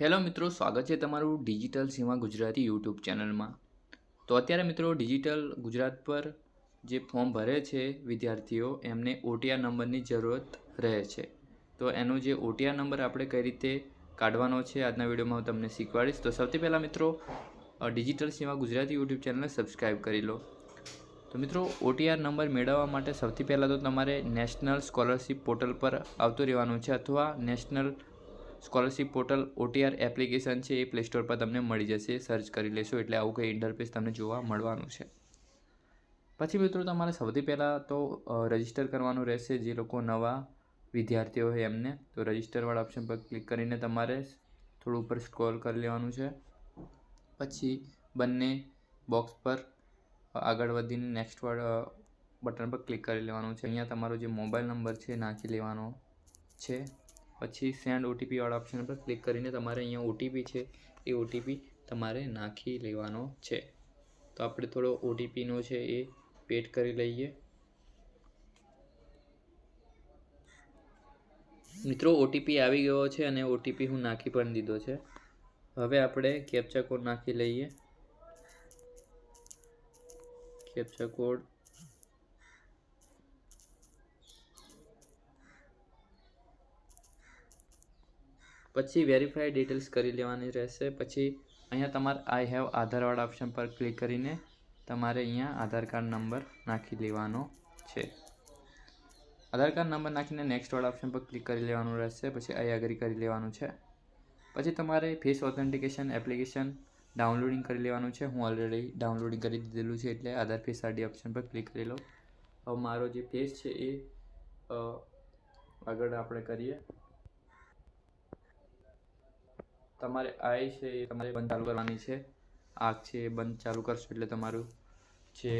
Hello મિત્રો, સ્વાગત છે તમારું ડિજિટલ સીમા ગુજરાતી યુટ્યુબ ચેનલમાં. તો અત્યારે મિત્રો, ડિજિટલ ગુજરાત પર જે ફોર્મ ભરે છે વિદ્યાર્થીઓ, એમને ઓટીઆર નંબરની જરૂરત રહે છે. તો એનો જે ઓટીઆર નંબર આપણે કઈ રીતે કાઢવાનો છે, આજના વિડીયોમાં હું તમને શીખવાડીશ. તો સૌથી પહેલાં મિત્રો ડિજિટલ સીમા ગુજરાતી યુટ્યુબ ચેનલને સબસ્ક્રાઈબ કરી લો. તો મિત્રો, ઓટીઆર નંબર મેળવવા માટે સૌથી પહેલાં તો તમારે નેશનલ સ્કોલરશિપ પોર્ટલ પર આવતું રહેવાનું છે, અથવા national scholarship portal OTR application છે એ પ્લે સ્ટોર પર તમને મળી જશે. સર્ચ કરી લેશો એટલે આવું કંઈ ઇન્ટરફેસ તમને જોવા મળવાનું છે. પછી મિત્રો તમારે સૌથી પહેલાં તો રજિસ્ટર કરવાનું રહેશે જે લોકો નવા વિદ્યાર્થીઓ હોય એમને. તો રજિસ્ટરવાળા ઓપ્શન પર ક્લિક કરીને તમારે થોડું ઉપર સ્ક્રોલ કરી લેવાનું છે. પછી બંને બોક્સ પર આગળ વધીને નેક્સ્ટ બટન પર ક્લિક કરી લેવાનું છે. અહીંયા તમારો જે મોબાઈલ નંબર છે નાખી લેવાનો છે. પછી સેન્ડ ઓટીપી વાળા ઓપ્શન પર ક્લિક કરીને તમારે અહીંયા ઓટીપી છે, એ ઓટીપી તમારે નાખી લેવાનો છે. તો આપણે થોડો ઓટીપીનો છે એ પેડ કરી લઈએ. મિત્રો ઓટીપી આવી ગયો છે અને ઓટીપી હું નાખી પણ દીધો છે. હવે આપણે કેપ્ચા કોડ નાખી લઈએ. કેપ્ચા કોડ પછી વેરીફાઈ ડિટેલ્સ કરી લેવાની રહેશે. પછી અહીંયા તમારે આઈ હેવ આધારવાળા ઓપ્શન પર ક્લિક કરીને તમારે અહીંયા આધાર કાર્ડ નંબર નાખી લેવાનો છે. આધાર કાર્ડ નંબર નાખીને નેક્સ્ટવાળા ઓપ્શન પર ક્લિક કરી લેવાનું રહેશે. પછી આઈ આગળ કરી લેવાનું છે. પછી તમારે ફેસ ઓથેન્ટિકેશન એપ્લિકેશન ડાઉનલોડિંગ કરી લેવાનું છે. હું ઓલરેડી ડાઉનલોડિંગ કરી દીધેલું છે એટલે આધાર ફેસ આઈડી ઓપ્શન પર ક્લિક કરી લો. હવે મારો જે ફેસ છે એ આગળ આપણે કરીએ. તમારે આઈ છે એ તમારે બંધ ચાલુ કરવાની છે. આગ છે એ બંધ ચાલુ કરશો એટલે તમારું જે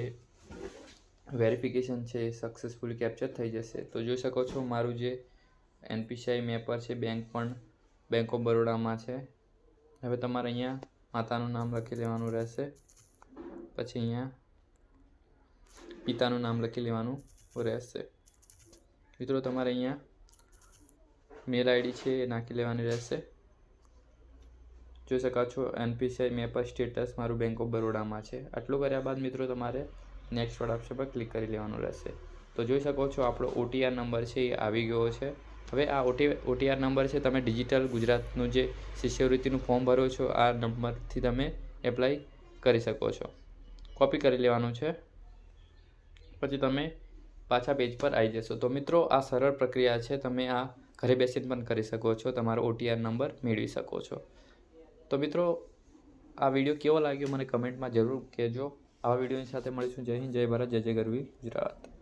વેરિફિકેશન છે એ સક્સેસફુલી કેપ્ચર થઈ જશે. તો જોઈ શકો છો મારું જે એનપીસીઆઈ મેપર છે બેંક પણ બેંક ઓફ બરોડામાં છે. હવે તમારે અહીંયા માતાનું નામ લખી લેવાનું રહેશે. પછી અહીંયા પિતાનું નામ લખી લેવાનું રહેશે. મિત્રો, તમારે અહીંયા મેલ આઈડી છે એ નાખી લેવાની રહેશે. જોઈ શકો છો એનપીસીઆઈ મેપર સ્ટેટસ મારું બેંક ઓફ બરોડામાં છે. આટલું કર્યા બાદ મિત્રો તમારે નેક્સ્ટ વાળા ઓપ્શન પર ક્લિક કરી લેવાનું રહેશે. તો જોઈ શકો છો આપણો ઓટીઆર નંબર છે એ આવી ગયો છે. હવે આ ઓટી ઓટીઆર નંબર છે તમે ડિજિટલ ગુજરાતનું જે શિષ્યવૃત્તિનું ફોર્મ ભરો છો, આ નંબરથી તમે એપ્લાય કરી શકો છો. કોપી કરી લેવાનું છે. પછી તમે પાછા પેજ પર આવી જશો. તો મિત્રો આ સરળ પ્રક્રિયા છે, તમે આ ઘરે બેસીને પણ કરી શકો છો, તમારો ઓટીઆર નંબર મેળવી શકો છો. તો મિત્રો, આ વીડિયો કેવો લાગ્યો મને કમેન્ટમાં જરૂર કહેજો. આવા વિડીયોની સાથે મળીશું. જય હિન્દ, જય ભારત, જય જય ગરવી ગુજરાત.